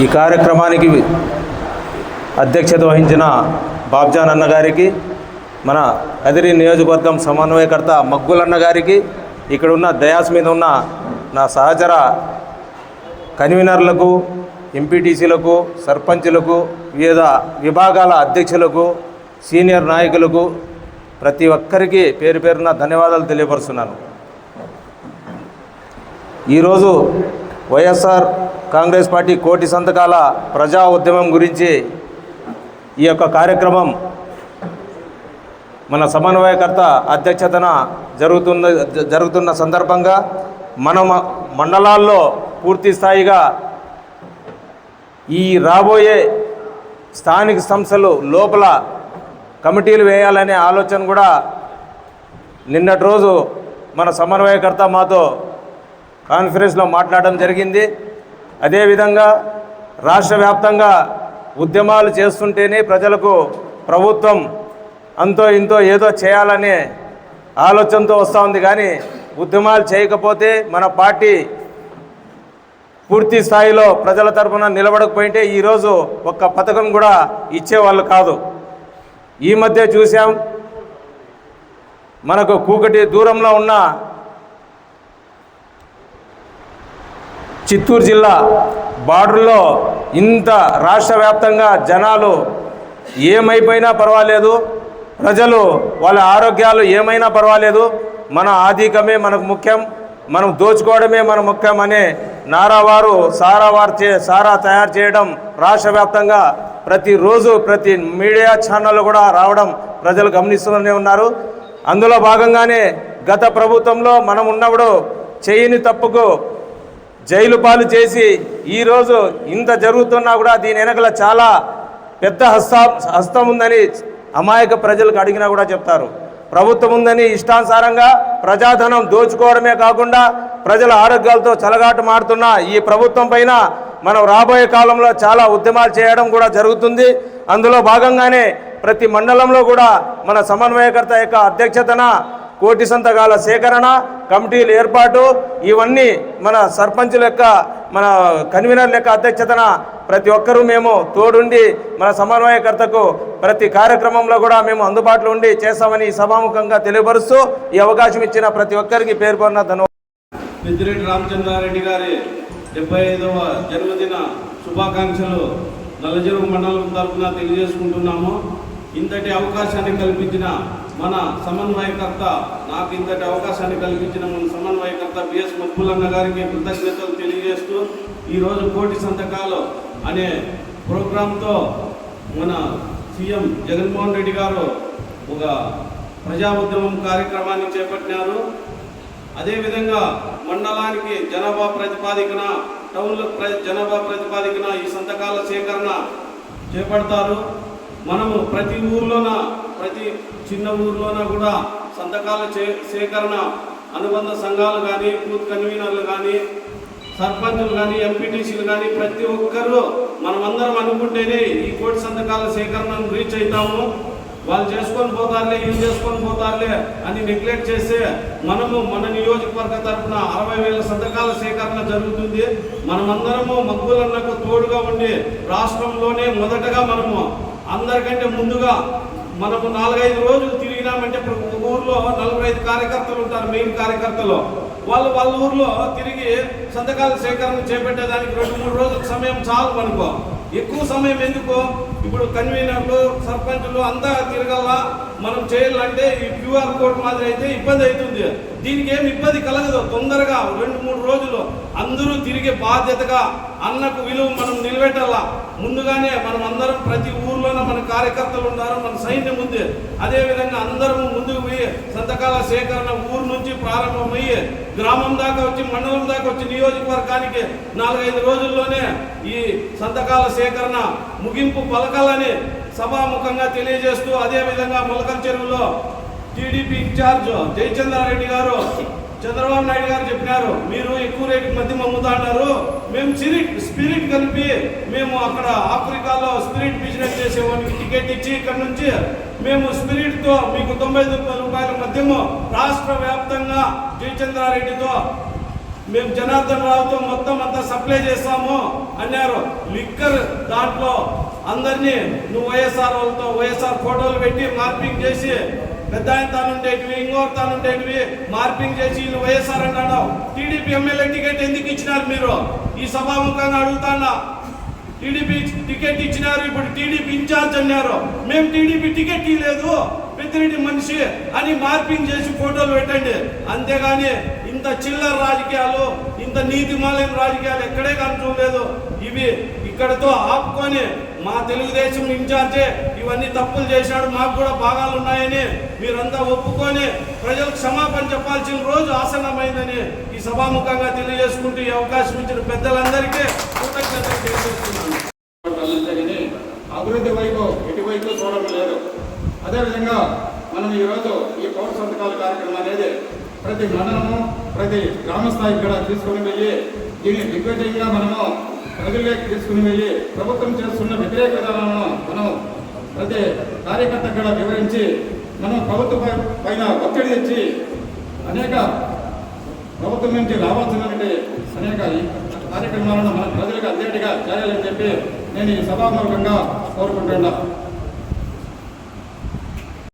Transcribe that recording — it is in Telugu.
ఈ కార్యక్రమానికి అధ్యక్షత వహించిన బాబ్జాన్ అన్నగారికి మన కదిరి నియోజకవర్గం సమన్వయకర్త మగ్గులన్న గారికి ఇక్కడ ఉన్న దయాస్ మీద ఉన్న నా సహచర కన్వీనర్లకు ఎంపీటీసీలకు సర్పంచులకు వివిధ విభాగాల అధ్యక్షులకు సీనియర్ నాయకులకు ప్రతి ఒక్కరికి పేరు పేరున ధన్యవాదాలు తెలియపరుస్తున్నాను. ఈరోజు వైఎస్ఆర్ కాంగ్రెస్ పార్టీ కోటి సంతకాల ప్రజా ఉద్యమం గురించి ఈ యొక్క కార్యక్రమం మన సమన్వయకర్త అధ్యక్షతన జరుగుతున్న జరుగుతున్న సందర్భంగా మన మ- మండలాల్లో పూర్తి స్థాయిగా ఈ రాబోయే స్థానిక సంస్థలు లోపల కమిటీలు వేయాలనే ఆలోచన కూడా నిన్నటి రోజు మన సమన్వయకర్త మాతో కాన్ఫరెన్స్లో మాట్లాడడం జరిగింది. అదేవిధంగా రాష్ట్ర వ్యాప్తంగా ఉద్యమాలు చేస్తుంటేనే ప్రజలకు ప్రభుత్వం అంతో ఇంతో ఏదో చేయాలనే ఆలోచనతో వస్తూ ఉంది. కానీ ఉద్యమాలు చేయకపోతే మన పార్టీ పూర్తి స్థాయిలో ప్రజల తరపున నిలబడకపోయింటే ఈరోజు ఒక్క పథకం కూడా ఇచ్చేవాళ్ళు కాదు. ఈ మధ్య చూసాం మనకు కూకటి దూరంలో ఉన్న చిత్తూరు జిల్లా బార్డర్లో ఇంత రాష్ట్ర వ్యాప్తంగా జనాలు ఏమైపోయినా పర్వాలేదు. ప్రజలు వాళ్ళ ఆరోగ్యాలు ఏమైనా పర్వాలేదు. మన ఆధికమే మనకు ముఖ్యం. మనం దోచుకోవడమే మన ముఖ్యం అనే నారావారు సారావారు చే సారా తయారు చేయడం రాష్ట్ర వ్యాప్తంగా ప్రతిరోజు ప్రతి మీడియా ఛానళ్ళు కూడా రావడం ప్రజలు గమనిస్తూనే ఉన్నారు. అందులో భాగంగానే గత ప్రభుత్వంలో మనం ఉన్నప్పుడు చేయని తప్పుకు జైలు పాలు చేసి ఈరోజు ఇంత జరుగుతున్నా కూడా దీని వెనకల చాలా పెద్ద హస్త హస్తం ఉందని అమాయక ప్రజలకు అడిగినా కూడా చెప్తారు. ప్రభుత్వం ఉందని ఇష్టానుసారంగా ప్రజాధనం దోచుకోవడమే కాకుండా ప్రజల ఆరోగ్యాలతో చలగాట మారుతున్న ఈ ప్రభుత్వం పైన మనం రాబోయే కాలంలో చాలా ఉద్యమాలు చేయడం కూడా జరుగుతుంది. అందులో భాగంగానే ప్రతి మండలంలో కూడా మన సమన్వయకర్త యొక్క అధ్యక్షతన కోటి సంతకాల సేకరణ కమిటీల ఏర్పాటు ఇవన్నీ మన సర్పంచుల యొక్క మన కన్వీనర్ యొక్క అధ్యక్షతన ప్రతి ఒక్కరూ మేము తోడుండి మన సమన్వయకర్తకు ప్రతి కార్యక్రమంలో కూడా మేము అందుబాటులో ఉండి చేస్తామని సభాముఖంగా తెలియపరుస్తూ ఈ అవకాశం ఇచ్చిన ప్రతి ఒక్కరికి పేర్కొన్న ధన్యవాదాలు. పెద్దిరెడ్డి రామచంద్రారెడ్డి గారి డెబ్బై ఐదవ జన్మదిన శుభాకాంక్షలు నల్లజరువు మండలం తరఫున తెలియజేసుకుంటున్నాము. ఇంతటి అవకాశాన్ని కల్పించిన మన సమన్వయకర్త నాకు ఇంతటి అవకాశాన్ని కల్పించిన మన సమన్వయకర్త బిఎస్ మక్బులన్న గారికి కృతజ్ఞతలు తెలియజేస్తూ ఈరోజు కోటి సంతకాలు అనే ప్రోగ్రాంతో మన సీఎం జగన్మోహన్ రెడ్డి గారు ఒక ప్రజా ఉద్యమం కార్యక్రమాన్ని చేపట్టినారు. అదేవిధంగా మండలానికి జనాభా ప్రతిపాదికన టౌన్ల ప్ర జనాభా ప్రతిపాదికన ఈ సంతకాల సేకరణ చేపడతారు. మనము ప్రతి ఊర్లోన ప్రతి చిన్న ఊర్లోన కూడా సంతకాల చే సేకరణ అనుబంధ సంఘాలు కానీ బూత్ కన్వీనర్లు కానీ సర్పంచులు కానీ ఎంపీటీసీలు కానీ ప్రతి ఒక్కరూ మనమందరం అనుకుంటేనే ఈ కోటి సంతకాల సేకరణను రీచ్ అవుతాము. వాళ్ళు చేసుకొని పోతారులే ఏం చేసుకొని పోతారులే అని నెగ్లెక్ట్ చేస్తే మనము మన నియోజకవర్గ తరఫున అరవై వేల సంతకాల సేకరణ జరుగుతుంది. మనమందరము మగ్గులన్నకు తోడుగా ఉండి రాష్ట్రంలోనే మొదటగా మనము అందరికంటే ముందుగా మనము నాలుగైదు రోజులు తిరిగినామంటే ఇప్పుడు ఒక ఊర్లో నలభై ఐదు కార్యకర్తలు ఉంటారు మెయిన్ కార్యకర్తలు. వాళ్ళు వాళ్ళ ఊర్లో తిరిగి సంతకాల సేకరణ చేపట్టేదానికి రెండు మూడు రోజుల సమయం చాలు అనుకో. ఎక్కువ సమయం ఎందుకు? ఇప్పుడు కన్వీనర్లు సర్పంచులు అంతా తిరగల్లా మనం చేయాలంటే ఈ క్యూఆర్ కోడ్ మాదిరి అయితే ఇబ్బంది అవుతుంది. దీనికి ఏమి ఇబ్బంది కలగదు. తొందరగా రెండు మూడు రోజులు అందరూ తిరిగే బాధ్యతగా అన్నకు విలువ మనం నిలబెట్టాలా? ముందుగానే మనం అందరం ప్రతి కార్యకర్తలు ఉన్నారు మన సైన్యం ఉంది. అదే విధంగా అందరం ముందుకు పోయి సంతకాల సేకరణ ఊరు నుంచి ప్రారంభమయ్యి గ్రామం దాకా వచ్చి మండలం దాకా వచ్చి నియోజకవర్గానికి నాలుగైదు రోజుల్లోనే ఈ సంతకాల సేకరణ ముగింపు పలకాలని సభాముఖంగా తెలియజేస్తూ అదే విధంగా చెరువులో టీడీపీ ఇన్ఛార్జ్ జయచంద్రారెడ్డి గారు చంద్రబాబు నాయుడు గారు చెప్పినారు మీరు ఎక్కువ రేటు మద్యం అమ్ముతా అన్నారు. మేము స్పిరిట్ స్పిరిట్ కలిపి మేము అక్కడ ఆఫ్రికాలో స్పిరిట్ బిజినెస్ చేసేవానికి టికెట్ ఇచ్చి ఇక్కడ నుంచి మేము స్పిరిట్తో మీకు తొంభై రూపాయల మద్యము రాష్ట్ర వ్యాప్తంగా జయచంద్రారెడ్డితో మేము జనార్దన్ రావుతో మొత్తం అంతా సప్లై చేస్తాము అన్నారు. లిక్కర్ దాంట్లో అందరినీ నువ్వు వైఎస్ఆర్ వాళ్ళతో వైఎస్ఆర్ ఫోటోలు పెట్టి మార్పింగ్ చేసి పెద్ద ఆయన తానుండేటివి ఇంకోరు తానుండేటివి మార్పింగ్ చేసి వీళ్ళు వైఎస్ఆర్ అంటాడు. టీడీపీ ఎమ్మెల్యే టికెట్ ఎందుకు ఇచ్చినారు మీరు? ఈ సభాముఖంగా అడుగుతాడా టీడీపీ టికెట్ ఇచ్చినారు ఇప్పుడు టీడీపీ ఇన్ఛార్జ్ అన్నారు. మేము టీడీపీ టికెట్ ఇవ్వలేదు పెద్దిరెడ్డి మనిషి అని మార్పింగ్ చేసి ఫోటోలు పెట్టండి. అంతేగాని ఇంత చిల్లర రాజకీయాలు ఇంత నీతిమాలైన రాజకీయాలు ఎక్కడే కనిపించలేదు ఇవి ఇక్కడతో ఆపుకొని మా తెలుగుదేశం ఇన్ఛార్జే ఇవన్నీ తప్పులు చేశాడు మాకు కూడా భాగాలు ఉన్నాయని మీరంతా ఒప్పుకొని ప్రజలకు క్షమాపణ చెప్పాల్సిన రోజు ఆసన్నమైందని ఈ సభాముఖంగా తెలియజేసుకుంటూ ఈ అవకాశం ఇచ్చిన పెద్దలందరికీ కృతజ్ఞతలు తెలియజేస్తున్నాను. అభివృద్ధి వైపు ఎటువైపు చూడడం లేదు. అదేవిధంగా మనం ఈరోజు ఈ పౌర సంతకాల కార్యక్రమం అనేది ప్రతి మండలము ప్రతి గ్రామ స్థాయికి కూడా తీసుకుని వెళ్ళి దీన్ని దిగ్విజయంగా మనము ప్రజల్లోకి తీసుకుని వెళ్ళి ప్రభుత్వం చేస్తున్న వ్యతిరేక విధానాలను మనం ప్రతి కార్యకర్త కూడా వివరించి మనం ప్రభుత్వ పైన ఒత్తిడి తెచ్చి అనేక ప్రభుత్వం నుంచి రావాల్సినటువంటి అనేక ఈ కార్యక్రమాలను మన ప్రజలకు అందేటిగా చేయాలని చెప్పి నేను ఈ సభాముఖంగా కోరుకుంటున్నాను